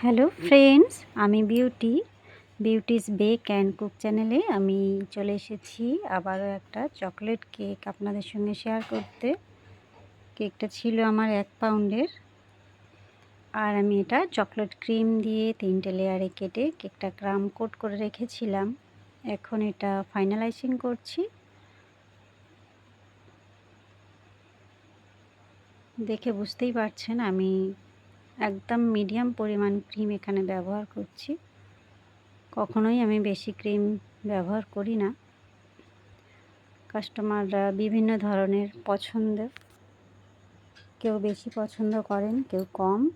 Hello friends, আমি Beauty, Beauty's bake and cook চ্যানেলে আমি চলে এসেছি আবারও একটা চকলেট কেক আপনাদের সঙ্গে শেয়ার করতে। কেকটা ছিল আমার এক পাউন্ডের আর আমি এটা চকলেট ক্রিম দিয়ে তিনটে লেয়ারে কেটে কেকটা ক্রাম কোট করে রেখেছিলাম। এখন এটা ফাইনালাইজিং করছি। দেখে বুঝতেই পারছেন আমি একদম মিডিয়াম পরিমাণ ক্রিম এখানে ব্যবহার করছি। কখনোই আমি বেশি ক্রিম ব্যবহার করি না। কাস্টমাররা বিভিন্ন ধরনের পছন্দ। কেউ বেশি পছন্দ করেন, কেউ কম।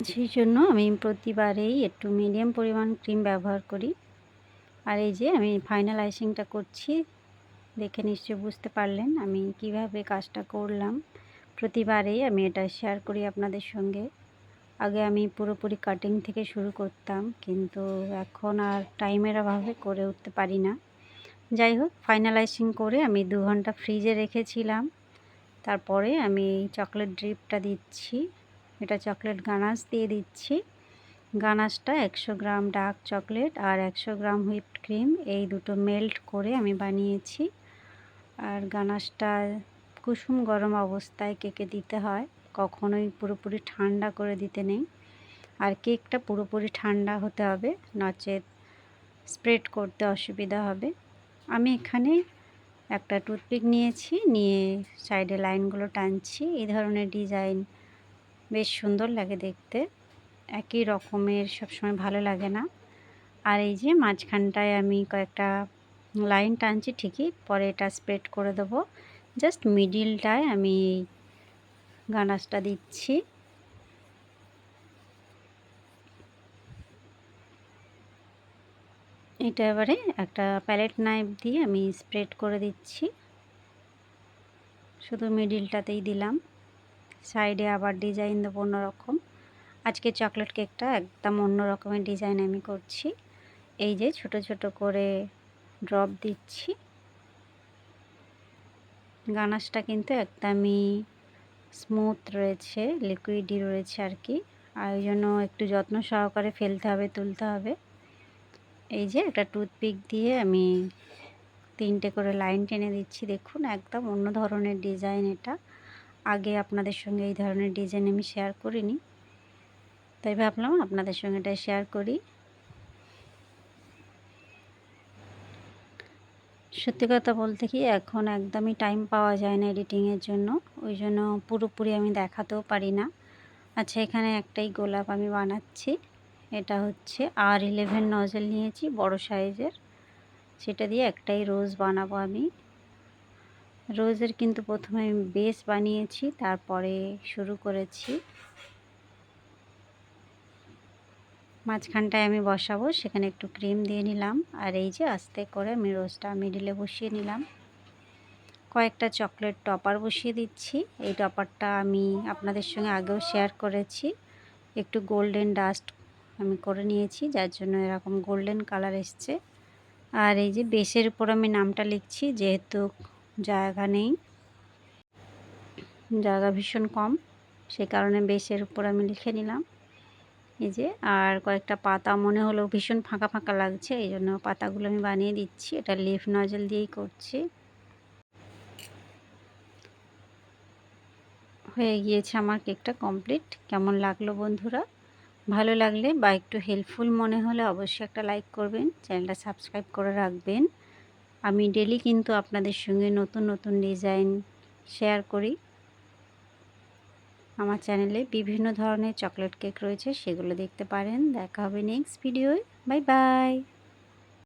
সেই জন্য আমি প্রতিবারেই একটু মিডিয়াম পরিমাণ ক্রিম ব্যবহার করি। আর এই যে আমি ফাইনাল আইসিংটা করছি, দেখে নিশ্চয়ই বুঝতে পারলেন আমি কীভাবে কাজটা করলাম। প্রতিবারেই আমি এটা শেয়ার করি আপনাদের সঙ্গে। আগে আমি পুরোপুরি কাটিং থেকে শুরু করতাম, কিন্তু এখন আর টাইমের অভাবে করে উঠতে পারি না। যাই হোক ফাইনালাইজিং করে আমি দু ঘণ্টা ফ্রিজে রেখেছিলাম। তারপরে আমি চকলেট ড্রিপটা দিচ্ছি। এটা চকলেট গানাস দিয়ে দিচ্ছি। গানাসটা একশো গ্রাম ডার্ক চকলেট আর একশো গ্রাম হুইপড ক্রিম এই দুটো মেল্ট করে আমি বানিয়েছি। আর গানাসটা কুসুম গরম অবস্থায় কেকে দিতে হয়। কখনোই পুরোপুরি ঠান্ডা করে দিতে নেই। আর কেকটা পুরোপুরি ঠান্ডা হতে হবে, নচেত স্প্রেড করতে অসুবিধা হবে। আমি এখানে একটা টুথপিক নিয়েছি, নিয়ে সাইডে লাইনগুলো টানছি। এই ধরনের ডিজাইন বেশ সুন্দর লাগে দেখতে। একই রকমের সবসময় ভালো লাগে না। আর এই যে মাঝখানটায় আমি কয়েকটা লাইন টানছি ঠিকই, পরে এটা স্প্রেড করে দেবো। জাস্ট মিডিলটায় আমি গানাসটা দিচ্ছি। এটা এবারে একটা প্যালেট নাইফ দিয়ে আমি স্প্রেড করে দিচ্ছি। শুধু মিডিলটাতেই দিলাম। সাইডে আবার ডিজাইন দেবো অন্যরকম। আজকে চকলেট কেকটা একদম অন্য রকমের ডিজাইন আমি করছি। এই যে ছোট ছোট করে ড্রপ দিচ্ছি। গানাসটা কিন্তু একদমই স্মুথ রয়েছে লিকুইডই রয়েছে আর কি। আর ওই জন্য একটু যত্ন সহকারে ফেলতে হবে, তুলতে হবে। এই যে একটা টুথপিক দিয়ে আমি তিনটে করে লাইন টেনে দিচ্ছি, দেখুন একদম অন্য ধরনের ডিজাইন এটা। আগে আপনাদের সঙ্গে এই ধরনের ডিজাইন আমি শেয়ার করিনি। তাই ভাবলাম আপনাদের সঙ্গে এটা শেয়ার করি। সত্যি কথা বলতে কি এখন একদমই টাইম পাওয়া যায় না এডিটিংয়ের জন্য। ওই জন্য পুরোপুরি আমি দেখাতেও পারি না। আচ্ছা এখানে একটাই গোলাপ আমি বানাচ্ছি। এটা হচ্ছে আর ইলেভেন নজেল নিয়েছি, বড় সাইজের। সেটা দিয়ে একটাই রোজ বানাবো আমি। রোজের কিন্তু প্রথমে আমি বেস বানিয়েছি, তারপরে শুরু করেছি। মাঝখানটায় আমি বসাবো, সেখানে একটু ক্রিম দিয়ে নিলাম, আর এই যে আস্তে করে আমি রোজটা মিডিলে বসিয়ে নিলাম। কয়েকটা চকলেট টপার বসিয়ে দিচ্ছি, এই টপারটা আমি আপনাদের সঙ্গে আগেও শেয়ার করেছি। একটু গোল্ডেন ডাস্ট আমি করে নিয়েছি, যার জন্য এরকম গোল্ডেন কালার এসছে। আর এই যে বেসের উপর আমি নামটা লিখছি, যেহেতু জায়গা নেই, জায়গা ভীষণ কম, সে কারণে বেসের উপর আমি লিখে নিলাম। এই যে, আর কয়েকটা পাতা মনে হলো ভীষণ ফাঁকা ফাঁকা লাগছে, এই জন্য পাতাগুলো আমি বানিয়ে দিচ্ছি। এটা লিফ নজল দিয়েই করছি। হয়ে গিয়েছে আমার কেকটা কমপ্লিট কেমন লাগল বন্ধুরা? ভালো লাগলে বা একটু হেল্পফুল মনে হলে অবশ্যই একটা লাইক করবেন, চ্যানেলটা সাবস্ক্রাইব করে রাখবেন। আমি ডেলি কিন্তু আপনাদের সঙ্গে নতুন নতুন ডিজাইন শেয়ার করি। আমার চ্যানেলে বিভিন্ন ধরনের চকলেট কেক রয়েছে, সেগুলো দেখতে পারেন। দেখা হবে নেক্সট ভিডিওয় বাই বাই